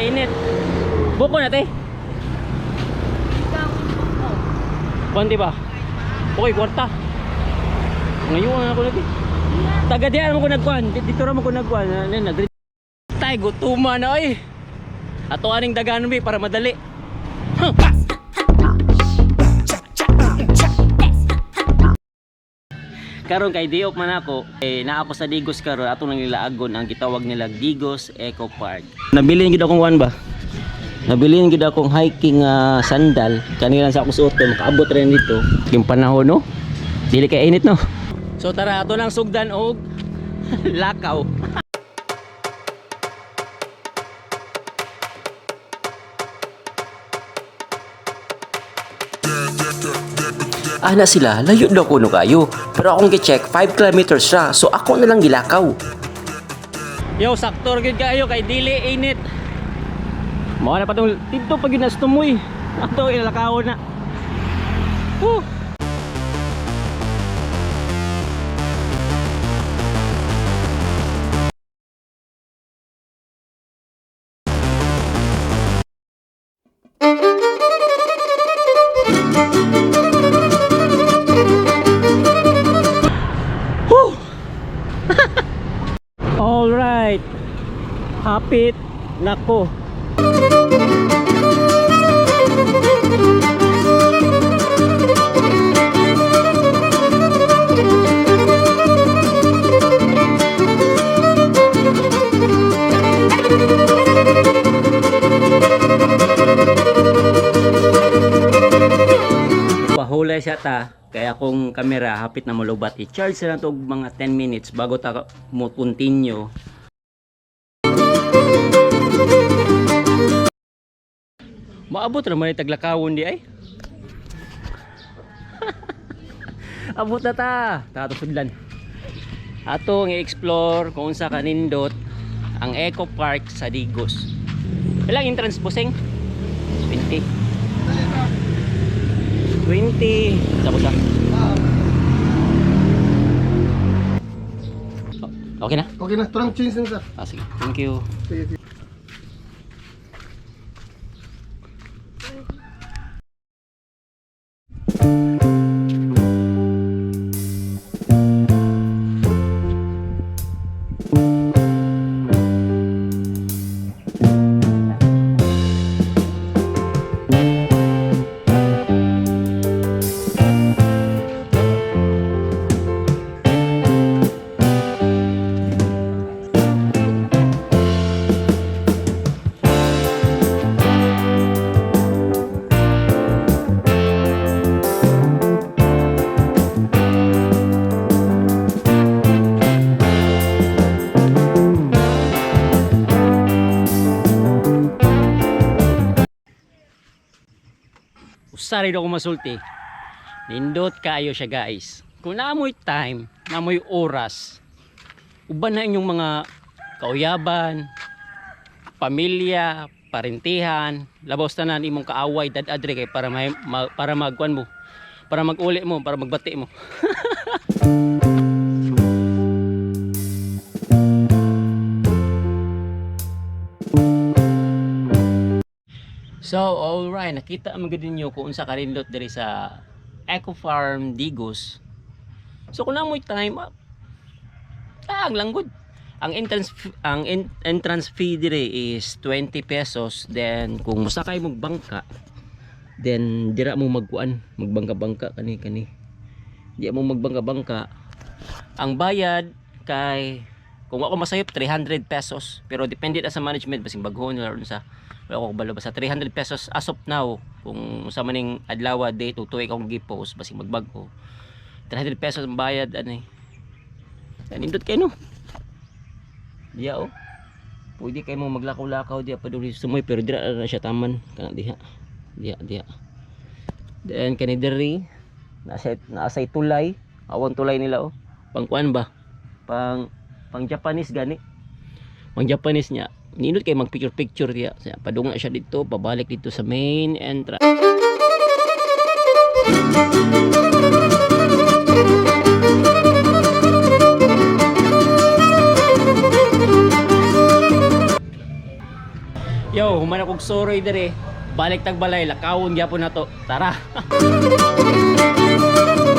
init. Buko na te. Kuwanti ba? Okay, kwarta. Ngayon ako lagi. Taga diyan mo ko nagkuan. Dito ra mo ko nagkuan. Nag Tay gutuma na oy. Ato aning daganon bi para madali. Huh. Karon kay Diop man ako, eh, naa ako sa Digos karon ato nang nilaagon ang gitawag nila Digos Eco Park. Nabili gid akong one ba? Nabili gid akong hiking ah, sandal kanila sa akong suot kay makaabot rin dito. Yung panahon no. Dili kay init no. So tara ato nang sugdan og lakaw. Ana sila, layo daw kuno kayo. Pero akong gi-check, 5 kilometers siya. So ako na lang gilakaw. Yo, sakto ra gyud kayo kay dili init. Mao na patong dito pag yun. Ato ilalakaw na. Woo! Hapit. Nako. Pahulay siya ta. Kaya kung kamera hapit na mulubat i-charge na to mga 10 minutes bago ta mo continue Maabot naman yung taglakawon di ay. Abot na ta. Tato sudlan. Atong i-explore kung sa kanindot ang Eco Park sa Digos. Ilang entrance busing? 20. 20. Sa busa. Okay na? Okay na, turang change na sir. Ah, sige. Thank you. Sige, sige. Usari daw ko masulti. Nindot kayo siya guys. Kung naamoy time, naamoy oras, uban na inyong mga kauyaban, pamilya, parintihan, labaw tanan imong kaaway dadadre kay para ma, para magkuan mo, para maguli mo, para magbati mo. So, alright, nakita ang mga ninyo kung sa karindot diri sa Eco Farm Digos. So, kung namoy time up, ah, ang langgod. Ang entrance ang en- entrance fee diri is 20 pesos. Then kung musakay mo bangka, then dira mo magkuan, magbangka-bangka kani kani. Di mo magbangka-bangka. Ang bayad kay kung ako masayop 300 pesos. Pero depende na sa management. Basing baghon or sa wala ko kabalo sa 300 pesos as of now kung sa maning adlaw date o tuig akong gi-post basing magbago. 300 pesos ang bayad ano eh. Nindot kayo no? Diya oh. Pwede kayo mo maglakaw-lakaw diya pa doon sumoy pero dira na siya taman. Kana diha. Diya diya then kani diri nasa nasa tulay. Awon tulay nila oh. Pangkuan ba? Pang pang Japanese gani pang Japanese niya ninot kay mag picture picture diya Siya, padunga siya dito pabalik dito sa main entrance Yo, human akong soroy dire. Balik tag balay, lakawon gyapon na to. Tara.